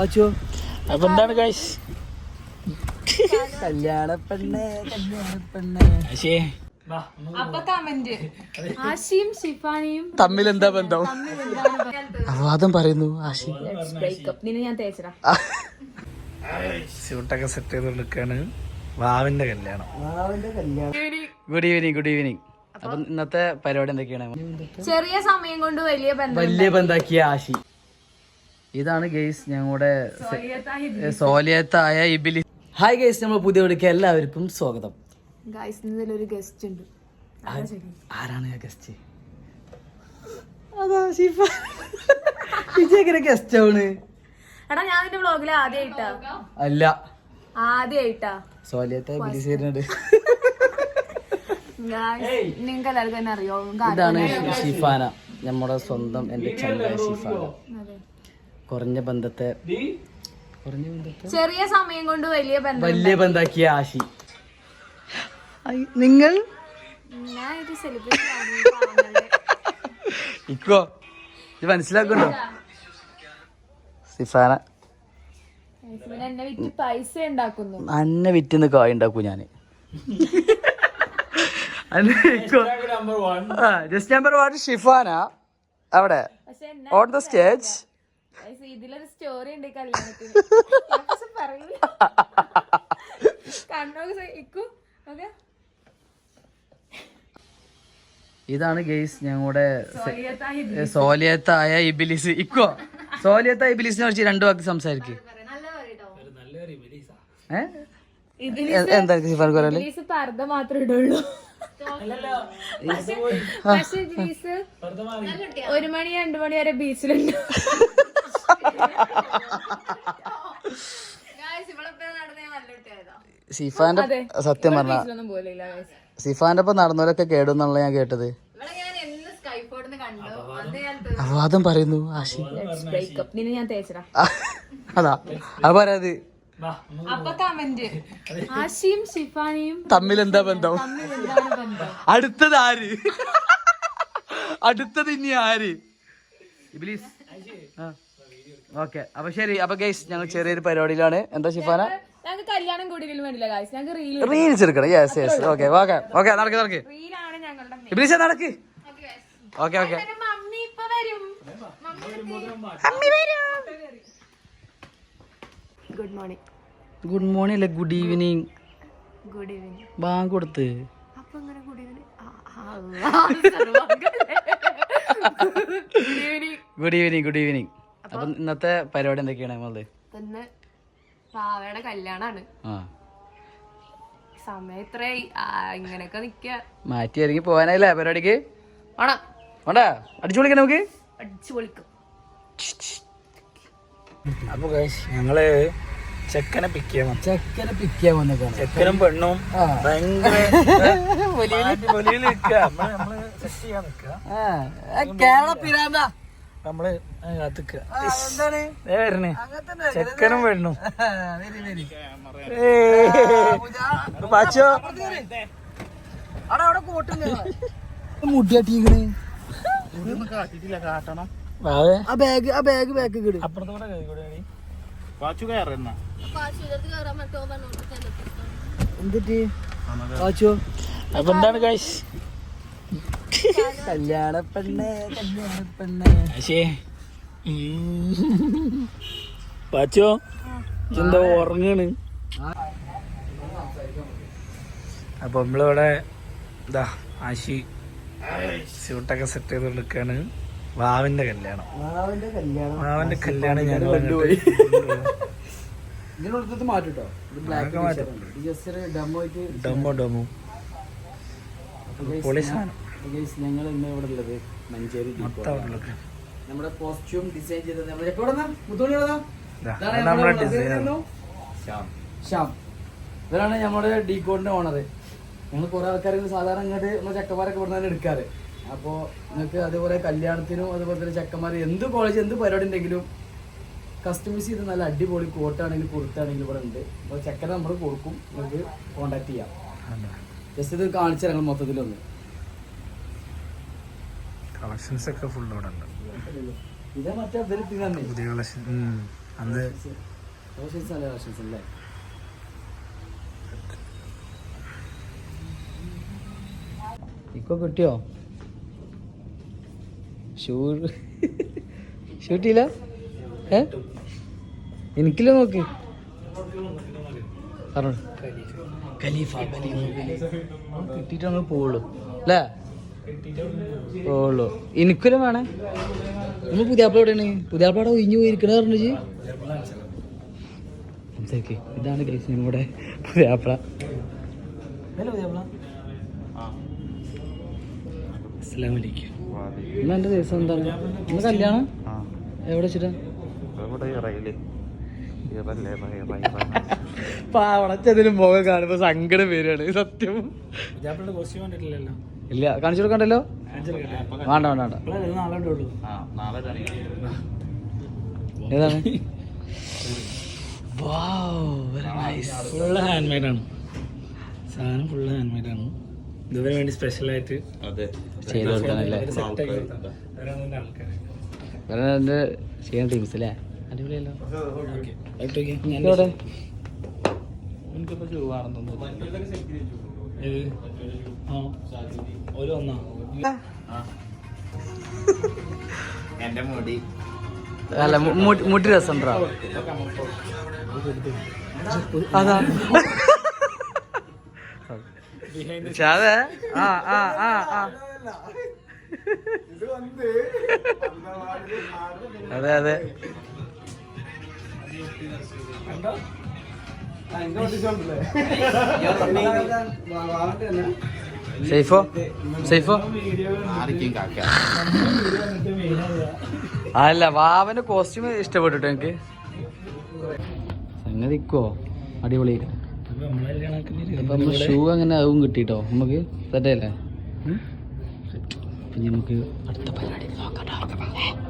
ആച്ചോ അപ്പൊ എന്താണ് ഗൈസ് കല്യാണ പെണ്ണേ കല്യാണ പെണ്ണേ കമന്റ് ആശിയും ഷിഫാനിയും തമ്മിൽ എന്താ ബന്ധം അവാദം പറയുന്നു ആശി. സ്യൂട്ടൊക്കെ സെറ്റ് ചെയ്ത് കൊടുക്കാണ് വാവിന്റെ കല്യാണം. ഗുഡ് ഈവനിങ് ഗുഡ് ഈവനിങ് അപ്പൊ ഇന്നത്തെ പരിപാടി എന്തൊക്കെയാണ്? ചെറിയ സമയം കൊണ്ട് വലിയ ബന്ധം വലിയ ബന്ധാക്കിയ ആശി. ഇതാണ് ഗെയ്സ് ഞങ്ങളുടെ സോലിയത്തായ ഇബിലി ഹായ് ഗെയ്സ് നമ്മൾ പുതിയ വിളിക്ക് എല്ലാവർക്കും സ്വാഗതം. ഒരു ഗസ്റ്റ് ഉണ്ട്. ആരാണ് ഗസ്റ്റ് അതാ ഷിഫ. വിജയങ്ങനെ ഗസ്റ്റ് ആണ്? എടാ ഞാൻ നിന്റെ വ്ളോഗിൽ ആദ്യമായിട്ടാ അല്ല. ആദ്യമായിട്ടാ സോലിയത്തെ നിങ്ങൾക്ക് എല്ലാവർക്കും തന്നെ അറിയോ? ഇതാണ് ഷിഫാന. നമ്മുടെ സ്വന്തം എന്റെ ചങ്ക ഷിഫാന. അതെ. കുറഞ്ഞ ബന്ധത്തെ കുറഞ്ഞ ബന്ധത്തെ? ചെറിയ സമയം കൊണ്ട് വലിയ ബന്ധം വലിയ ബന്ധാക്കിയ ആശി. നിങ്ങൾ? ഞാൻ ഒരു സെലിബ്രിറ്റി ഇക്കോ ഇത് മനസ്സിലാക്കണ്ടോ സിഫാന. എന്നെ വിറ്റ് പൈസ ഉണ്ടാക്കുന്നു. അന്നെ വിറ്റുന്ന് കായ് ഉണ്ടാക്കൂ ഞാൻ. ജസ്റ്റ് നമ്പർ വൺ ഷിഫാന അവിടെ. ഓൺ ദ സ്റ്റേജ് ഇതിലൊരു സ്റ്റോറി ഉണ്ട് കല്യാണത്തിന്. ഞാൻ പക്ഷെ പറയില്ല കണ്ണൊക്കെ ഇക്കു ഓക്കെ. ഇതാണ് ഗെയ്സ് ഞങ്ങളുടെ സോലിയത്തായ ഇബിലിസ്. ഇക്കോ സോലിയത്തായ ഇബിലിസിനെ കുറിച്ച് രണ്ടു വാക്ക് സംസാരിക്കും. എന്താ പർദ്ദ മാത്രമേ ഇടുള്ളൂ. ഒരു മണി രണ്ടു മണി വരെ ബീച്ചിലുണ്ട് സിഫാന്റെ. സത്യം പറഞ്ഞ. സിഫാന്റെ ഒപ്പം നടന്നവരൊക്കെ കേടുന്നുള്ള ഞാൻ കേട്ടത്. അതും പറയുന്നു ആശി. അതാ. അത് പറയാത് ആശിയും ഷിഫാനിയും തമ്മിൽ എന്താ ബന്ധം? അടുത്തത് ആര്? അടുത്തത് ഇനി ആര്? ഇബ്ലീസ്. ഓക്കെ. അപ്പൊ ശരി അപ്പൊ ഗൈസ് ഞങ്ങൾ ചെറിയൊരു പരിപാടിയിലാണ്. എന്താ ഷിഫാന? ഞങ്ങൾക്ക് കല്യാണം വേണ്ടില്ല കാശ് ഞങ്ങൾക്ക് റീൽ റീൽസ് എടുക്കണം. Yes yes okay okay okay നടക്ക് നടക്ക്. റീലാണ് ഞങ്ങളുടെ നടക്ക്. ഓക്കെ ഓക്കെ മമ്മി ഇപ്പൊ വരും. ഗുഡ് മോർണിംഗ് ഗുഡ് മോർണിംഗ് അല്ലേ? Good evening good evening bank കൊടുത്ത്. അപ്പൊ അങ്ങനെ evening good evening good evening അപ്പൊ ഇന്നത്തെ പരിപാടി എന്തൊക്കെയാണ് നമ്മളത് ഇന്ന് പാവയുടെ കല്യാണാണ്. ആ. സമയം ഇത്രയായി. ഇങ്ങനെയൊക്കെ നിക്ക. മാറ്റി ഇറങ്ങി പോവാനായില്ലേ പരിപാടിക്ക്? വേണം. വേണ്ട? അടിച്ചു വിളിക്കാം നമുക്ക്? അടിച്ചു പൊളിക്കും. അപ്പൊ ഞങ്ങൾ ചെക്കനെ പിക്ക് ചെയ്യാൻ ചെക്കനെ പിക്ക് ചെയ്യാൻ വന്നേക്കാണ്. ചെക്കനും പെണ്ണും ആ. ഭയങ്കര നമ്മൾ വരണേ. ചെക്കനും പെണ്ണും വെരി വെരി. പാച്ചോ. മുടിയാട്ടിക്കണ് ആ ബാഗ് ആ ബാഗ് ബാഗ് കിട് അപ്പുറത്തോടെ അപ്പൊ എന്താണ് കാശ് കല്യാണ പെണ്ണേ കല്യാണ പെണ്ണേ പാച്ചോ എന്താ ഉറങ്ങാണ്? അപ്പൊ നമ്മളിവിടെ ഇതാ ആശി സ്യൂട്ടൊക്കെ സെറ്റ് ചെയ്ത് കൊടുക്കാണ്. വാവിന്റെ കല്യാണം. വാവിന്റെ കല്യാണം. ഞാൻ ഡെമോ ഡമോ പൊളി സാധനം. ഞങ്ങൾ ഇന്ന് ഇവിടെ ഉള്ളത് മഞ്ചേരി മൊത്തം. നമ്മുടെ കോസ്റ്റ്യൂം ഡിസൈൻ ചെയ്തത് നമ്മൾ എവിടെ മുത്തോണി? ശ്യാം. ഇവരാണ് നമ്മുടെ ഡീകോഡിന്റെ ഓണർ ഞങ്ങൾ കുറെ ആൾക്കാർ സാധാരണ ഇങ്ങോട്ട് നമ്മൾ ചെക്കന്മാരൊക്കെ ഇവിടെ നിന്ന് എടുക്കാറ്. അപ്പോൾ നിങ്ങൾക്ക് അതേപോലെ കല്യാണത്തിനും അതുപോലെ തന്നെ ചെക്കന്മാർ എന്ത് കോളേജ് എന്ത് പരിപാടി ഉണ്ടെങ്കിലും കസ്റ്റമൈസ് ചെയ്ത് നല്ല അടിപൊളി കോട്ടാണെങ്കിലും കുർത്താണെങ്കിലും ഇവിടെ ഉണ്ട്. അപ്പോൾ ചെക്കനെ നമ്മൾ കൊടുക്കും. നിങ്ങൾക്ക് കോണ്ടാക്ട് ചെയ്യാം. ജസ്റ്റ് ഇത് കാണിച്ചു ഞങ്ങൾ മൊത്തത്തിലൊന്ന്. കളക്ഷൻസ് ഒക്കെ ഫുൾ അവിടെ ഉണ്ട്. ഇതേ മറ്റേ ഇവർ തന്നെ. പുതിയ കളക്ഷൻ അന്ന് റോഷൻസ് അല്ലേ റോഷൻസ് അല്ലേ? ഇപ്പൊ കിട്ടിയോ? ഷൂ ഷൂ കിട്ടിയില്ല? ഏ? എനിക്കില്ല നോക്ക്. പറഞ്ഞു. ഖലീഫ ഖലീഫ കിട്ടിയിട്ട് നമ്മൾ പോവുള്ളൂ. അല്ലേ? പോവുള്ളൂ. എനിക്കിലും വേണേ. നമ്മൾ പുതിയാപ്പിള എവിടെയാണ്? പുതിയാപ്പിള അവിടെ ഒഴിഞ്ഞു പോയിരിക്കണ പറഞ്ഞു സംസാരിക്ക് ഇതാണ് കേസ് നമ്മുടെ പുതിയാപ്പിള അസ്സലാമലൈക്കും ഇന്ന് എന്റെ ദിവസം എന്താണ്? ഇന്ന് കല്യാണം? എവിടെ വെച്ചിട്ടാ? പാവടച്ചതിന് മുഖം കാണുമ്പോ സങ്കടം വരികയാണ് സത്യം. ഇല്ല കാണിച്ചു കൊടുക്കണ്ടല്ലോ? വേണ്ട വേണ്ട വേണ്ട. ഏതാണ്? ഫുള്ള് ഹാൻഡ് സാധനം ഫുള്ള് ഹാൻഡ് വേണ്ടി സ്പെഷ്യലായിട്ട് ചെയ്ത് കൊടുക്കാനല്ലേ? ആൾക്കാർ വേറെ എന്റെ ചെയ്യാൻ ടീംസ് അല്ലേ അടിപൊളിയല്ലോ. ഞാൻ? ആ ഒരു ഒന്നാ എന്റെ മുടി. അല്ല മുടി- രസം അതാ. പക്ഷെ ആ ആ ആ ആ. അതെ അതെ. സേഫോ? സേഫോ? ആർക്കും കാക്ക. അല്ല വാവന്റെ കോസ്റ്റ്യൂം ഇഷ്ടപ്പെട്ടു എനിക്ക് സംഗതിക്കോ? അടിപൊളി. അപ്പൊ നമ്മളെ കണക്കിന് ഷൂ അങ്ങനെ അതും കിട്ടിട്ടോ? നമുക്ക് സെറ്റല്ലേ അപ്പൊ നമുക്ക് അടുത്ത പരിപാടി നോക്കട്ടോ